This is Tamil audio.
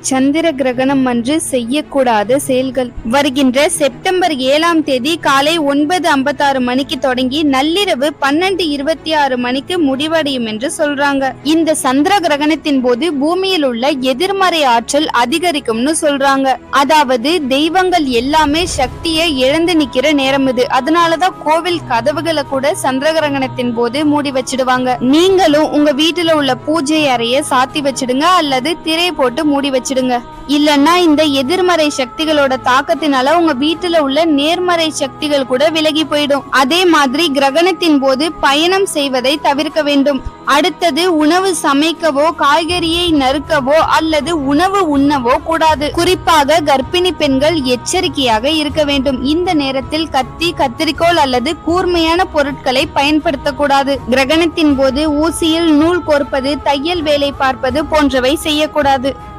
சந்திர கிரகணம் அன்று செய்யக்கூடாத செயல்கள். வருகின்ற செப்டம்பர் ஏழாம் தேதி காலை ஒன்பது ஐம்பத்தாறு மணிக்கு தொடங்கி நள்ளிரவு பன்னெண்டு இருபத்தி ஆறு மணிக்கு முடிவடையும் என்று சொல்றாங்க. இந்த சந்திர கிரகணத்தின் போது பூமியில் உள்ள எதிர்மறை ஆற்றல் அதிகரிக்கும்னு சொல்றாங்க. அதாவது தெய்வங்கள் எல்லாமே சக்தியை இழந்து நிக்கிற நேரம் இது. அதனாலதான் கோவில் கதவுகளை கூட சந்திர கிரகணத்தின் போது மூடி வச்சிடுவாங்க. நீங்களும் உங்க வீட்டுல உள்ள பூஜை அறைய சாத்தி வச்சிடுங்க அல்லது திரை போட்டு மூடி வச்சு வச்சிடுங்க. இல்லன்னா இந்த எதிர்மறை சக்திகளோட தாக்கத்தினால உங்க வீட்டுல உள்ள நேர்மறை சக்திகள் கூட விலகி போயிடும். அதே மாதிரி கிரகணத்தின் போது பயணம் செய்வதை தவிர்க்க வேண்டும். அடுத்தது உணவு சமைக்கவோ காய்கறியை நறுக்கவோ அல்லது உணவு உண்ணவோ கூடாது. குறிப்பாக கர்ப்பிணி பெண்கள் எச்சரிக்கையாக இருக்க வேண்டும். இந்த நேரத்தில் கத்தி கத்திரிக்கோள் அல்லது கூர்மையான பொருட்களை பயன்படுத்தக்கூடாது. கிரகணத்தின் போது ஊசியில் நூல் கோர்ப்பது தையல் வேலை பார்ப்பது போன்றவை செய்யக்கூடாது.